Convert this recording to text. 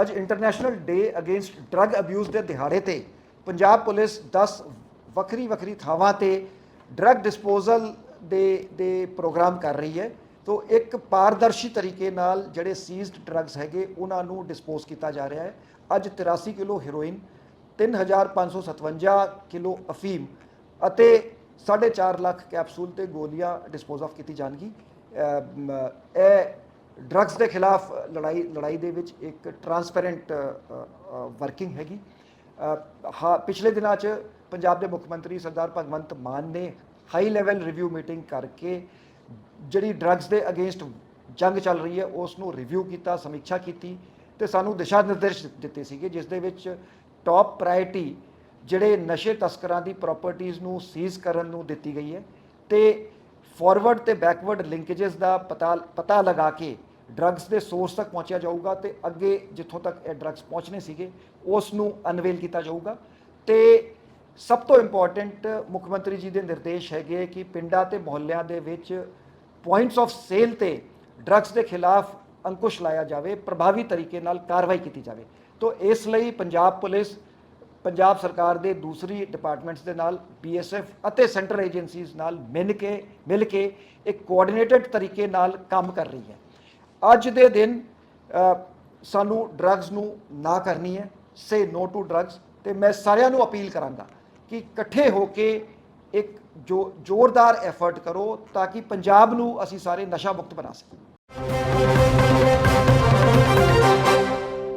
ਅੱਜ international day against drug abuse ਦੇ ਦਿਹਾੜੇ ਤੇ ਪੰਜਾਬ ਪੁਲਿਸ 10 ਵੱਖਰੀ ਵੱਖਰੀ ਥਾਵਾਂ ਤੇ ਡਰੱਗ ਡਿਸਪੋਜ਼ਲ ਦੇ ਦੇ ਪ੍ਰੋਗਰਾਮ ਕਰ ਰਹੀ ਹੈ। ਤੋ ਇੱਕ ਪਾਰਦਰਸ਼ੀ ਤਰੀਕੇ ਨਾਲ ਜਿਹੜੇ ਸੀਜ਼ਡ ਡਰੱਗਸ ਹੈਗੇ, ਉਹਨਾਂ ਨੂੰ ਡਿਸਪੋਜ਼ ਕੀਤਾ ਜਾ ਰਿਹਾ ਹੈ। ਅੱਜ 83 ਕਿਲੋ ਹੈਰੋਇਨ 3557 ਕਿਲੋ ਅਫੀਮ ਅਤੇ 4.5 ਲੱਖ ਕੈਪਸੂਲ ਤੇ ਗੋਲੀਆਂ ਡਿਸਪੋਜ਼ ਆਫ ਕੀਤੀ ਜਾਣਗੀ। ਇਹ ਡਰੱਗਸ ਦੇ ਖਿਲਾਫ ਲੜਾਈ ਲੜਾਈ ਦੇ ਵਿੱਚ ਇੱਕ ਟਰਾਂਸਪੇਰੈਂਟ ਵਰਕਿੰਗ ਹੈਗੀ। ਅਹ, ਹਾਂ ਪਿਛਲੇ ਦਿਨਾਂ 'ਚ ਪੰਜਾਬ ਦੇ ਮੁੱਖ ਮੰਤਰੀ ਸਰਦਾਰ ਭਗਵੰਤ ਮਾਨ ਨੇ ਹਾਈ ਲੈਵਲ ਰਿਵਿਊ ਮੀਟਿੰਗ ਕਰਕੇ ਜਿਹੜੀ ਡਰੱਗਸ ਦੇ ਅਗੇਂਸਟ ਜੰਗ ਚੱਲ ਰਹੀ ਹੈ ਉਸ ਨੂੰ ਰਿਵਿਊ ਕੀਤਾ ਸਮੀਖਿਆ ਕੀਤੀ ਤੇ ਸਾਨੂੰ ਦਿਸ਼ਾ ਨਿਰਦੇਸ਼ ਦਿੱਤੇ ਸੀਗੇ ਜਿਸ ਦੇ ਵਿੱਚ ਟਾਪ ਪ੍ਰਾਇੋਰਟੀ ਜਿਹੜੇ ਨਸ਼ੇ ਤਸਕਰਾਂ ਦੀ ਪ੍ਰਾਪਰਟੀਆਂ ਨੂੰ ਸੀਜ਼ ਕਰਨ ਨੂੰ ਦਿੱਤੀ ਗਈ ਹੈ ਤੇ ਫਾਰਵਰਡ ਤੇ ਬੈਕਵਰਡ ਲਿੰਕੇजेस ਦਾ ਪਤਾ ਪਤਾ ਲਗਾ ਕੇ ਡਰੱਗਸ ਦੇ ਸੋਰਸ ਤੱਕ ਪਹੁੰਚਿਆ ਜਾਊਗਾ ਤੇ ਅੱਗੇ ਜਿੱਥੋਂ ਤੱਕ ਇਹ ਡਰੱਗਸ ਪਹੁੰਚਨੇ ਸੀਗੇ ਉਸ ਨੂੰ ਅਨਵੇਲ ਕੀਤਾ ਜਾਊਗਾ। ਤੇ ਸਭ ਤੋਂ ਇੰਪੋਰਟੈਂਟ ਮੁੱਖ ਮੰਤਰੀ ਜੀ ਦੇ ਨਿਰਦੇਸ਼ ਹੈਗੇ ਕਿ ਪਿੰਡਾਂ ਤੇ ਮੁਹੱਲਿਆਂ ਦੇ ਵਿੱਚ ਪੁਆਇੰਟਸ ਆਫ ਸੇਲ ਤੇ ਡਰੱਗਸ ਦੇ ਖਿਲਾਫ ਅੰਕੁਸ਼ ਲਾਇਆ ਜਾਵੇ, ਪ੍ਰਭਾਵੀ ਤਰੀਕੇ ਨਾਲ ਕਾਰਵਾਈ ਕੀਤੀ ਜਾਵੇ। ਤੋਂ ਇਸ ਲਈ ਪੰਜਾਬ ਪੁਲਿਸ, ਪੰਜਾਬ ਸਰਕਾਰ ਦੇ ਦੂਸਰੀ ਡਿਪਾਰਟਮੈਂਟਸ ਦੇ ਨਾਲ ਬੀਐਸਐਫ ਅਤੇ ਸੈਂਟਰ ਏਜੰਸੀਜ਼ ਨਾਲ ਮਿਲ ਕੇ ਮਿਲ ਕੇ ਇੱਕ ਕੋਆਰਡੀਨੇਟਡ ਤਰੀਕੇ ਨਾਲ ਕੰਮ ਕਰ ਰਹੀ ਹੈ। ਅੱਜ ਦੇ ਦਿਨ ਸਾਨੂੰ ਡਰੱਗਸ ਨੂੰ ਨਾ ਕਰਨੀ ਹੈ ਸੇ ਨੋ ਟੂ ਡਰੱਗਸ ਤੇ ਮੈਂ ਸਾਰਿਆਂ ਨੂੰ ਅਪੀਲ ਕਰਾਂਗਾ ਕਿ ਇਕੱਠੇ ਹੋ ਕੇ ਇੱਕ ਜੋ, ਜ਼ੋਰਦਾਰ ਐਫਰਟ ਕਰੋ ਤਾਂ ਕਿ ਪੰਜਾਬ ਨੂੰ ਅਸੀਂ ਸਾਰੇ ਨਸ਼ਾ ਮੁਕਤ ਬਣਾ ਸਕੀਏ।